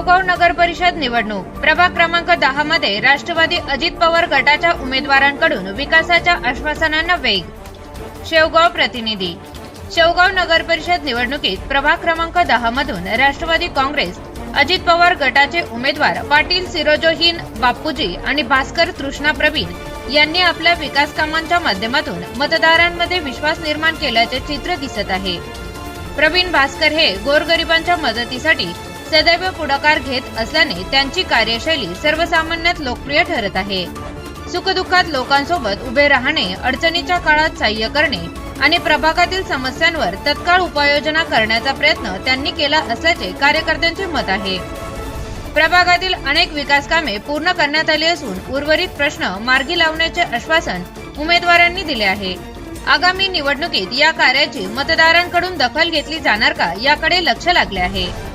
शेवगाव नगर परिषद निवडणूक. प्रभाग क्रमांक दहा मध्ये राष्ट्रवादी अजित पवार गटाच्या उमेदवारांकडून विकासाच्या आश्वासनांना वेग. शेवगाव प्रतिनिधी. शेवगाव नगर परिषद निवडणुकीत प्रभाग क्रमांक दहा मधून राष्ट्रवादी काँग्रेस अजित पवार गटाचे उमेदवार पाटील सिरोजोहीन बापूजी आणि भास्कर तृष्णा प्रवीण यांनी आपल्या विकास कामांच्या माध्यमातून मतदारांमध्ये विश्वास निर्माण केल्याचे चित्र दिसत आहे. प्रवीण भास्कर हे गोरगरिबांच्या मदतीसाठी सदैव पुढाकार घेत असल्याने त्यांची कार्यशैली सर्वसामान्यात लोकप्रिय ठरत आहे. सुखदुःखात लोकांसोबत उभे राहणे अडचणीच्या काळात सहाय्य करणे आणि प्रभागातील समस्यांवर तत्काळ उपाययोजना करण्याचा प्रयत्न त्यांनी केला असल्याचे कार्यकर्त्यांचे मत आहे. प्रभागातील अनेक विकास कामे पूर्ण करण्यात आली असून उर्वरित प्रश्न मार्गी लावण्याचे आश्वासन उमेदवारांनी दिले आहे. आगामी निवडणुकीत या कार्याची मतदारांकडून दखल घेतली जाणार का याकडे लक्ष लागले आहे.